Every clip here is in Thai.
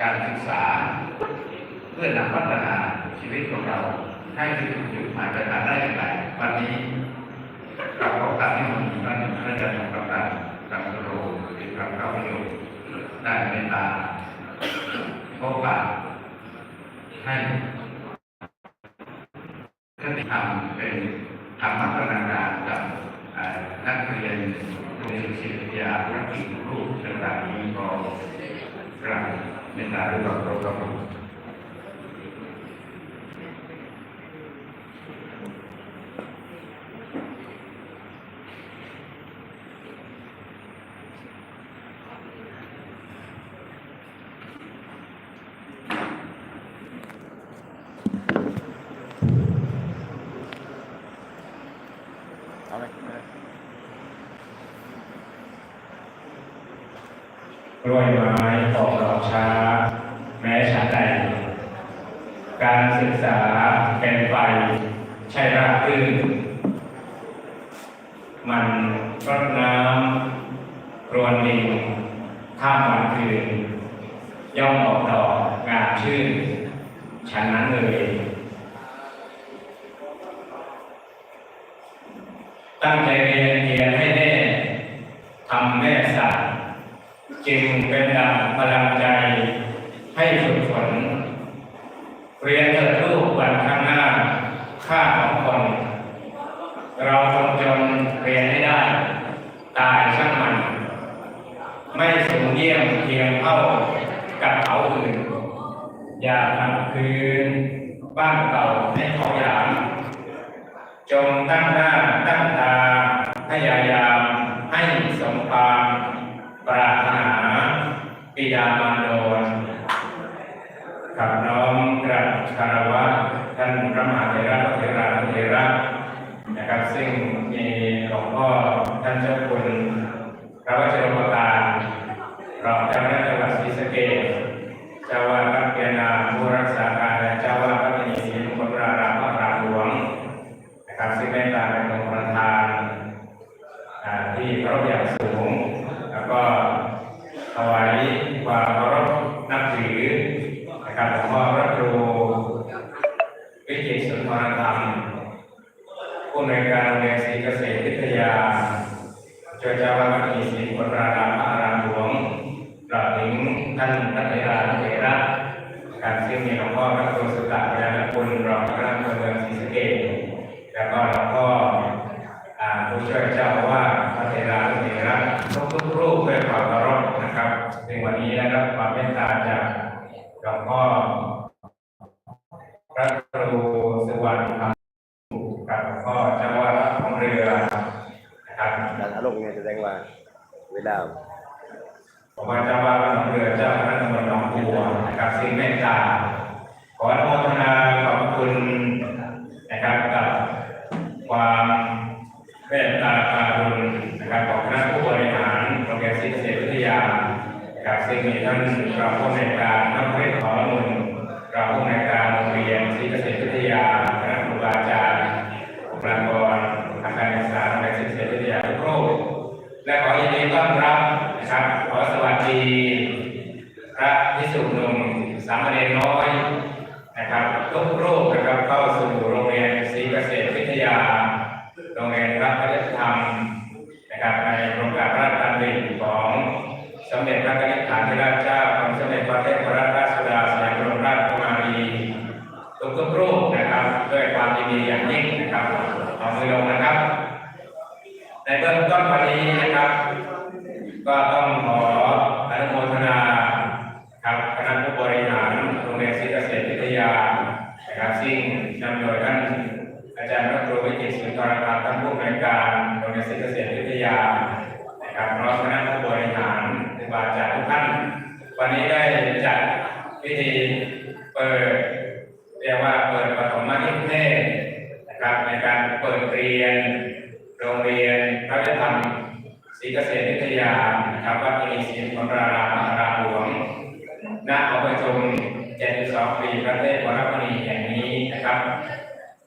การศึกษา เพื่อนำพัฒนาชีวิตของเรา ให้ถึงจุดหมายปลายทางได้อย่างไรวันนี้เราขอการที่มันท่านท่านอาจารย์กำลังกำลังโรหรือการเข้าประโยชน์ได้เมตตาพบปะให้คติธรรมเป็นธรรมพัฒนากากับนักเรียนโรงเรียนศิลปวิทยาธุรกิจรูปต่างๆนี้ก็กราบ เมตตาด้วยความเคารพครับผม เอาไหม กล้วยไม้ออกดอกช้า แม้ฉันใด การศึกษาเป็นไปใช่ราบรื่นมันรดน้ำรวนดินข้ามวันคืน ย่อมออกดอกงามชื่นฉันนั้นเลยตั้งใจเรียนเรียนให้แน่ทำแม่สัตว์จึงเป็นดังพลังใจให้ฝึกฝน เรียนเถิดลูกวันข้างหน้า ค่าของคน เราคนจนเรียนให้ได้ ตายช่างมัน ไม่สูงเยี่ยมเพียงเท่ากับเขาอื่น อย่าทำคืน บ้านเก่าให้เขาหยามจงตั้งหน้าตั้งตาพยายามให้สมความปรารถนาปิดามารดนกับน้อมกราบคารวะท่านพระมหาเถระเถระเถระ ซึ่งมีหลวงพ่อท่านเจ้าคุณพระวชิรปการรองเจ้าคณะจังหวัดศรีสะเกษเจ้าวาดวัดเกียนาภูรักษาการและเจ้าวาดพระมณีศรีมงคลรารามพระรามหลวง นะครับซึ่งได้ตามเป็นองค์ประธานอ่าที่เคารพอย่างสูง แล้วก็ถวายความเคารพนับถือนะครับหลวงพ่อพระครูวิจิตรสุนทรธรรม ผู้ในการโรงเรียนศรีเกษตรวิทยาเจ้าเจ้าวาดมีศรีมงคลรารามอารามหลวงกล่าวถึงท่านพระเถระเถระนะครับซึ่งมีหลวงพ่อพระครูสุตตะเวลาคุณรองพระราชเมืองศรีสะเกษแล้วก็หลวงพ่อผู้ช่วยเจ้าว่าพระเทรานุเถระทุกทุกรูปด้วยความเคารพนะครับในวันนี้ได้รับความเมตตาจากหลวงพ่อพระครูสุวรรณคำกับหลวงพ่อเจ้าอาว่าสของเรือนะครับ การอารมณ์ไงแสดงว่า เวลา ผมว่าเจ้าว่าพระเรือเจ้าคณะตำบลหนองบัวนะครับซึ่งเมตตาขออนุโมทนาขอบคุณนะครับกับความเมตตาการุณนะครับของคณะผู้บริหารโรงเรียนศรีเกษตรวิทยานะครับซึ่งมีท่านรองผู้อำนวยการนักเรียนขอมุลรองผู้อำนวยการโรงเรียนศรีเกษตรวิทยาคณะครูบาอาจารย์บุคลากรทางการศึกษาโรงเรียนศรีเกษตรวิทยาทุกรูป และขอยินดีต้อนรับนะครับ ขอสวัสดี พระพิสุหนุ่มสามเณรน้อยนะครับทุกรูปนะครับเข้าสู่โรงเรียนศรีเกษตรวิทยา โร งเรียนรับพระธรรมรับในโครงการพระราชดำริของสมเด็จพระนิธิฐานธิราชเจ้าของสมเด็จพระเทพรัตนราชสุดาสยามบรมราชกุมารีทุกทุกๆรูปนะครับด้วยความยินดีอย่างยิ่งนะครับเอามือลงนะครับ ในเบื้องต้นวันนี้นะครับ ก็ต้องขออนุโมทนาครับคณะผู้บริหารโรงเรียนศรีเกษตรวิทยานะครับซึ่งนำโดยท่านอาจารย์พระครูวิจิตรสุนทรธรรมท่านผู้อำนวยการโรงเรียนศรีเกษตรวิทยานะครับพร้อมคณะผู้บริหารครูบาอาจารย์ทุกท่าน วันนี้ได้จัดพิธี เปิดเรียกว่าเปิดปฐมนิเทศนะครับในการเปิดเรียน โรงเรียนพระธรรมศรีเกษตรวิทยานะครับวัดมณีศรีมงคลรารามมหารามหลวงณหอประชุม72ปีพระเทพวรมณีแห่งนี้นะครับ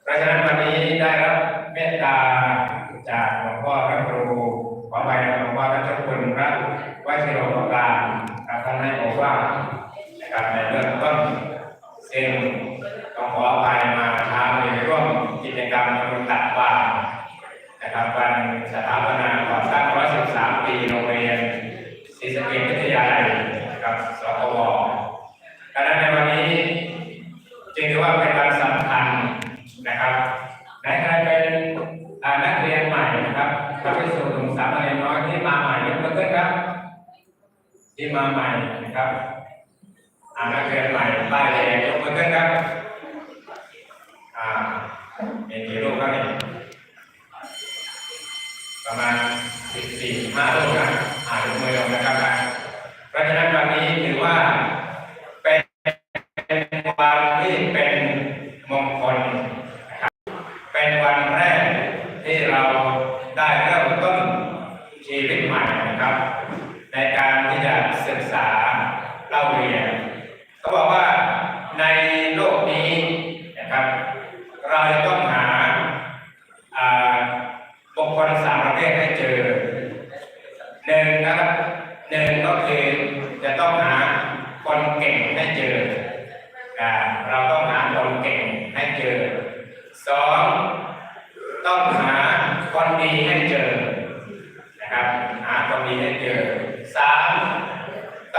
เพราะฉะนั้นวันนี้ได้รับเมตตาจากหลวงพ่อพระครูขอไปหลวงพ่อพระเจ้าคุณพระวชิโรปการครับท่านให้บอกว่า การในเรื่องต้นเองต้องขออภัยมาช้าในร่วมกิจกรรมตัดบาตนะครับวันสถาปนาก่อสร้างร้อยสิ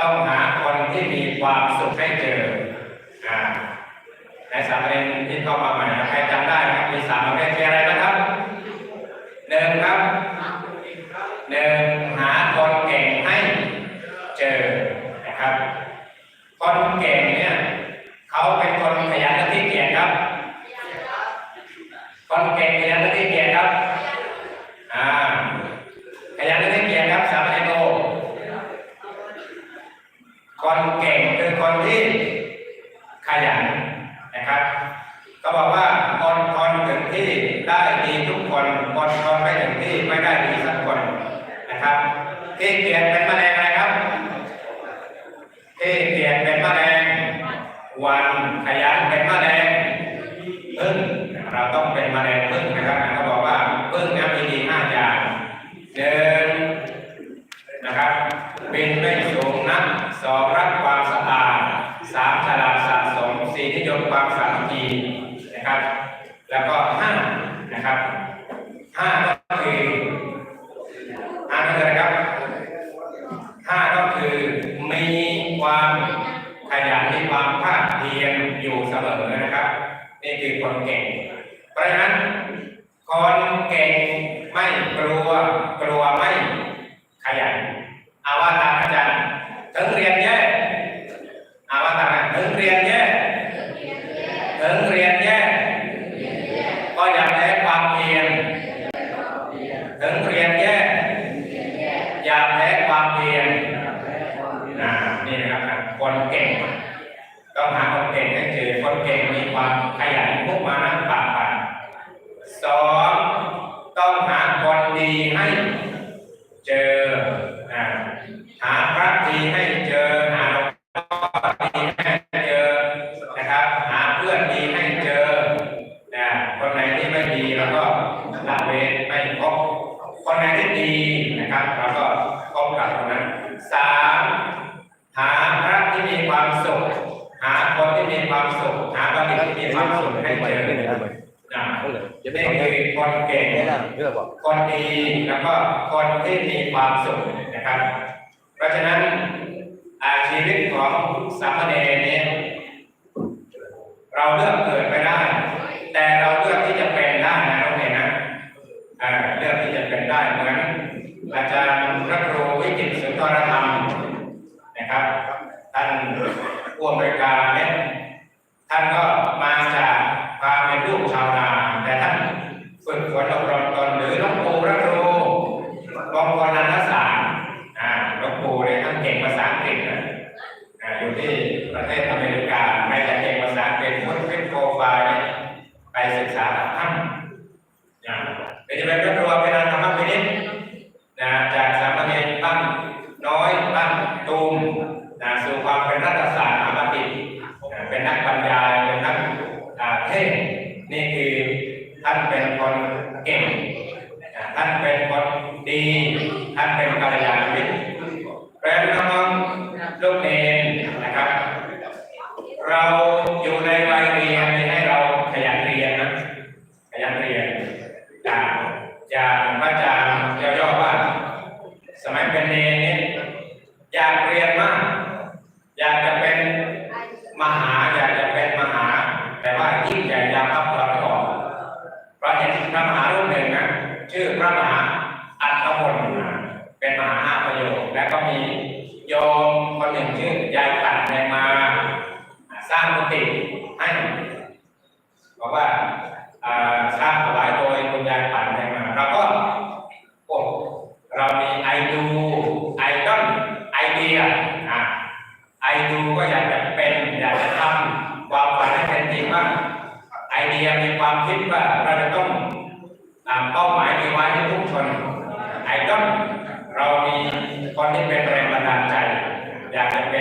ต้องหาคนที่มีความสุขให้เจอในสามรเด็นที่เข้ามาใหม่ใครจำได้ครับมีสามประเภท ดีทุกคนกดทนไปถึงที่ไม่ได้ดีสักคนนะครับที่เกียดเป็นแมลงอะไรครับที่เกียดเป็นแมลงวันขยันเป็นแมะเงพึ่งเราต้องเป็นแมะเงพึ่งนะครับเขาบอกว่าพึ่งนะมีดีห้าอย่างนึ่งนะครับเป็นไม่สูงนะสองรักความสะอาดสามฉลาดสะสมสี่นิยมความสามัคคีนะครับ แล้วก็ ครับห้าก็คือห้าก็คือนะครับห้าก็คือมีความขยันมีความภาคเพียรอยู่เสมอนะครับ นี่คือคนเก่ง เพราะฉะนั้น ให้เจอ เราเลือกเกิดไม่ได้ แต่เรา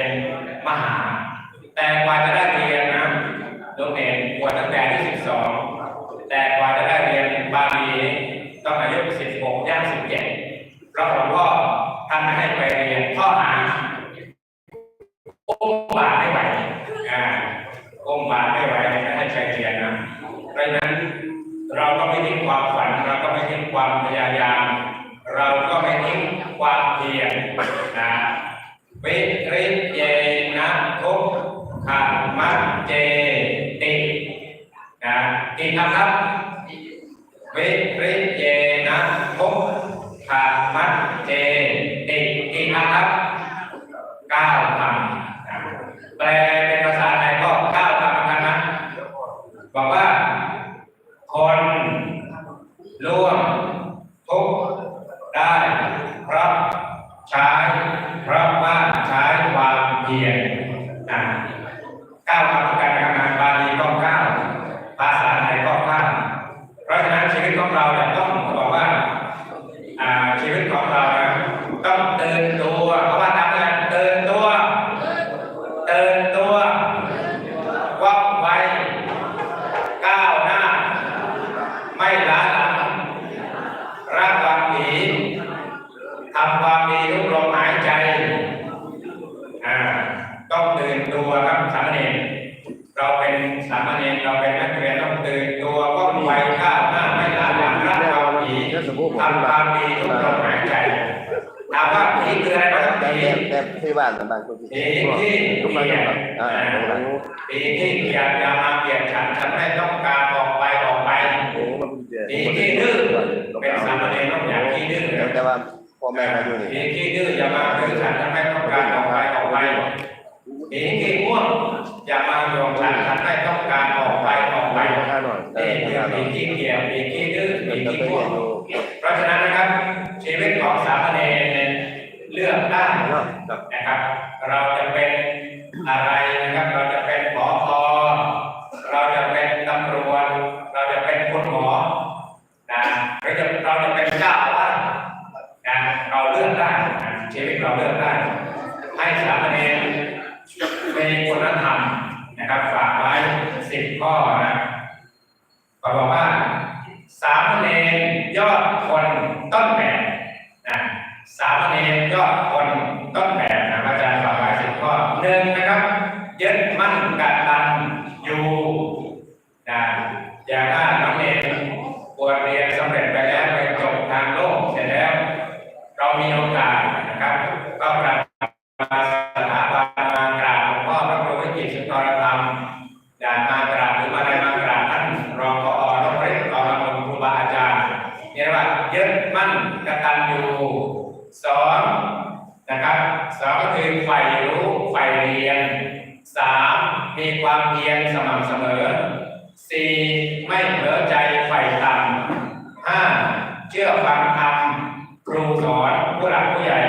เป็นมหา แต่กว่าจะได้เรียนนะโดเมนบวชตั้งแต่อายุ12 แต่กว่าจะได้เรียนบาลีต้องอายุ16ย่าง17เพราะหลวงพ่อท่านไม่ให้ไปเรียนข้อหาอุ้มบาทไม่ไหวอ่าอุ้มบาทไม่ไหวไม่ให้ไปเรียนนะเพราะฉะนั้นเราก็ไม่ทิ้งความฝัน เราก็ไม่ทิ้งความพยายาม เราก็ไม่ทิ้งความเพียรนะ วิริเยนะทุกขมัจเจตินะกี่คำครับ วิริเยนะทุกขมัจเจติกี่คำครับเก้าคำนะแปลเป็นภาษาไทยก็เก้าคำเหมือนกันนะบอกว่า คนร่วมทุกข์ได้ เพราะใช้ เพราะว่าใช้ความเพียรนะเก้าคำการทำงานบาลีก็เก้าภาษาไทยก็เก้าเพราะฉะนั้นชีวิตของเราเนี่ยต้องบอกว่าอ่าชีวิตของเรานะต้องตื่นตัวเพราะว่าทำงานตื่นตัวตื่นตัวว่องไวก้าวหน้า ไม่ล้าหลังรักความดีทำความดีทุกลมหายใจอ่าต้องตื่นตัวครับสามเณรเราเป็นสามเณรเราเป็นนักเรียนต้องตื่นตัวว่องไวก้าวหน้าไม่ล้าหลังรักความดีทำความดีทุกลมหายใจถามว่าผีคืออะไรบ้าง แต่ ผี แต่แต่ที่บ้านบางคนที่ผีที่ทุกคนเกียแบรบอ่าตรงนั้นผีที่เกียรอย่ามาเกียรฉันฉันไม่ต้องการออกไปออกไปโอ้มันเจอผีที่ดื้อเป็นสามเณรต้องอย่างที่ดื้อแต่ว่าพ่อแม่มาอยู่นี่ผีที่ดื้ออย่ามาดื้อฉันฉันไม่ต้องการออกไปออกไปผีที่ง่วงอย่ามาโยงฉันฉันไม่ต้องการออกไปออกไปข้าหน่อยเอนี่อคือข้าหน่ผีอยที่เกียจผีที่ดื้อมัผีที่ง่วงเพราะฉะนั้น ครับนะครับ เราจะเป็นอะไรนะครับ เราจะเป็นผอพอเราจะเป็นตำรวจเราจะเป็นคุณหมอนะหรือจะเราจะเป็นเจ้าอาวานะเราเลือกได้ชีวิตเราเลือกได้ให้สามเณรมีคุณธรรมนะครับฝากไว้สิบข้อนะก็บอกว่าสามเณรยอดคนต้นแบบนะสามเณรยอดคน ก็คือใฝ่รู้ใฝ่เรียนสามมีความเพียรสม่ำเสมอสี่ไม่เผลอใจใฝ่ต่ำห้าเชื่อฟังธรรมครูสอนผู้หลักผู้ใหญ่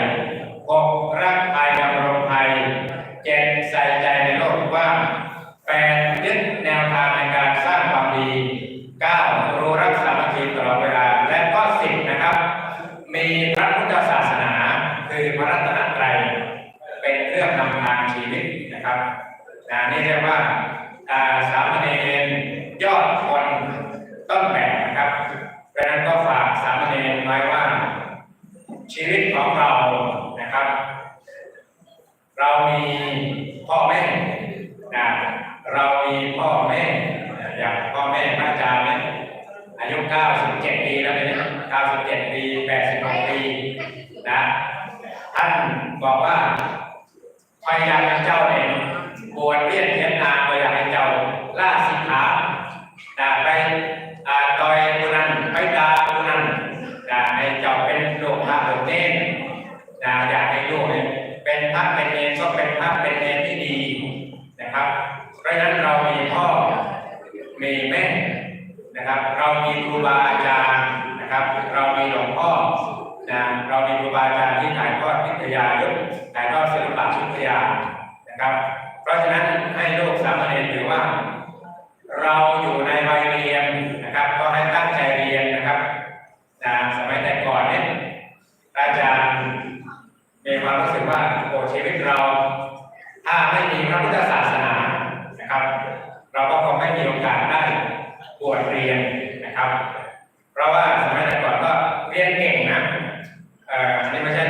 ว่าสามเณรยอดคนต้นแบบนะครับเพราะนั้นก็ฝากสามเณรไว้ว่า ชีวิตของเรานะครับ เรามีพ่อแม่นะเรามีพ่อแม่อย่างพ่อแม่พระอาจารย์เนี่ยอายุ 97 ปีแล้วเนี่ย97 ปี 86 ปีนะท่านบอกว่าพยายามเจ้าเนี่ยบวชเรียน ครับ เพราะฉะนั้นเรามีพ่อมีแม่นะครับ เรามีครูบาอาจารย์นะครับ เรามีหลวงพ่อนะเรามีครูบาอาจารย์ที่ถ่ายทอดวิทยายุทธถ่ายทอดศิลปะวิทยานะครับ เพราะฉะนั้นให้โลกสามเณรถือว่า เราอยู่ในวัยเรียนนะครับ ก็ให้ตั้งใจเรียนนะครับนะสมัยแต่ก่อนเนี่ยอาจารย์มีความรู้สึกว่าโอ้ชีวิตเรา ถ้าไม่มีพระพุทธศาสนานะครับ เราก็คงไม่มีโอกาสได้บวชเรียนนะครับ เพราะว่าสมัยก่อนก็เรียนเก่งนะเอ่อไม่ใช่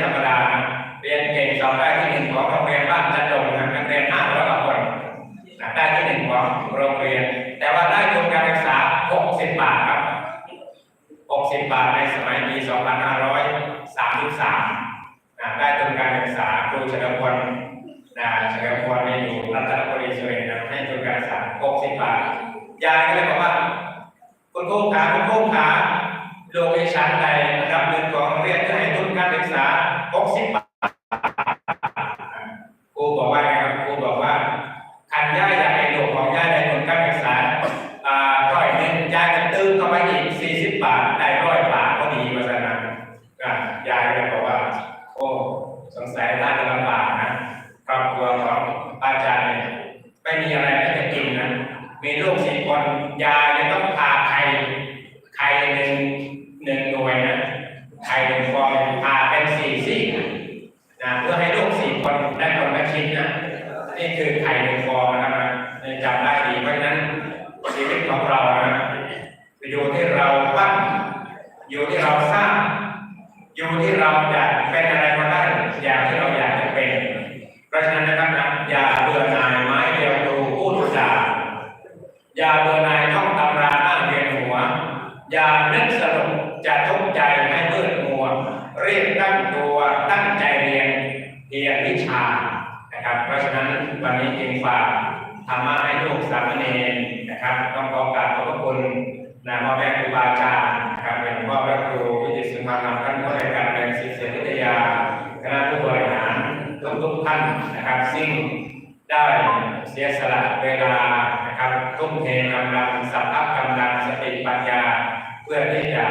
พื่อที่จะ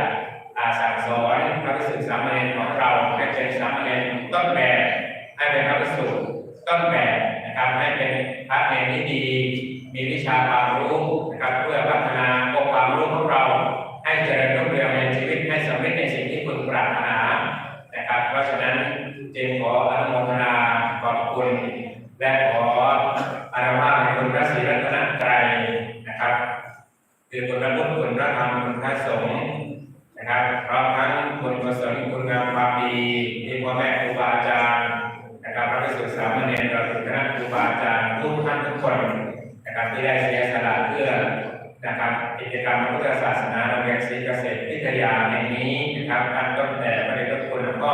อาสั่งสอนพระภิกษุสามเณรของเราให้เป็นสามเณรต้นแบบให้เป็นพระภิกษุต้นแบบนะครับให้เป็นพระเนรที่ดี มีวิชาความรู้นะครับเพื่อพัฒนาองค์ความรู้ของเรา ให้เจริญรุ่งเรืองในชีวิตให้สำเร็จในสิ่งที่พึงปรารถนานะครับ เพราะฉะนั้นจึงขออนุโมทนาขอบคุณ และขออาราภาพในคุณพระศรีรัตนตรัยนะครับคือคุณพระพุทธคุณพระธรรมคุณพระสงฆ์ นะครับพร้อมทั้งคุณกุศลคุณงามความดีที่พ่อแม่ครูบาอาจารย์นะครับพระภิกษุสามเณรเราถึงคณะครูบาอาจารย์ทุกท่านทุกคนนะครับที่ได้เสียสละเพื่อนะครับกิจกรรมพุทธศาสนาโรงเรียนศรีเกษตรวิทยาแห่งนี้นะครับอันต้นแต่พระเดชพระคุณแล้วก็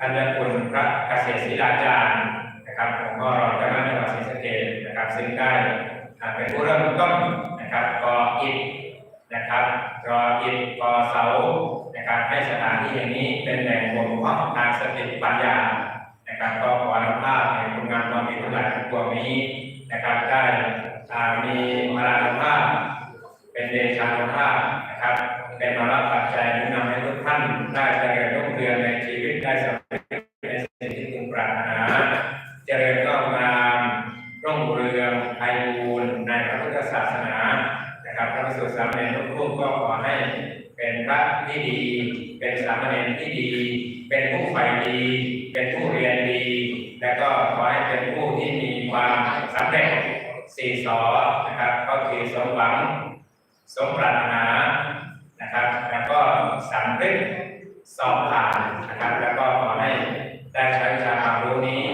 อันเดชคุณพระเกษตรศิลาจารย์นะครับผมก็รองเจ้าหน้าที่จังหวัดศรีสะเกษนะครับซึ่งได้เป็นผู้เริ่มต้นนะครับก่ออิฐ นะครับก่ออิฐก่อเสานะครับให้สถานที่แห่งนี้เป็นแหล่งบ่มเพาะทางสติปัญญานะครับก็ขออนุภาพในคุณงามความดีทั้งหลายทั้งปวงนี้นะครับได้มีมารานุภาพเป็นเดชานุภาพนะครับเป็นมารับปัจจัยที่นำให้ทุกท่านได้เจริญรุ่งเรืองในชีวิตได้สำ ก็คือสมหวังสมปรารถนานะครับ แล้วก็สำเร็จสอบผ่านนะครับ แล้วก็ขอให้ได้ใช้วิชาความรู้นี้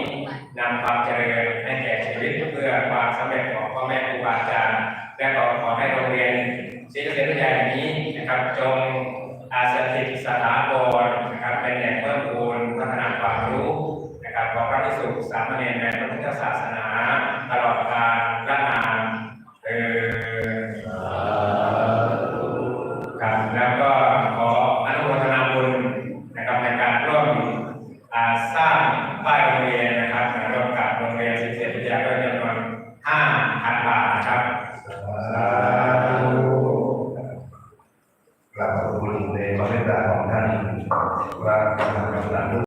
นำความเจริญให้แก่ชีวิตเพื่อความสำเร็จของพ่อแม่ครูบาอาจารย์และขอขอให้โรงเรียนศรีเกษตรวิทยางนี้นะครับจงอาสถิตสถาบันนะครับเป็นแหล่ง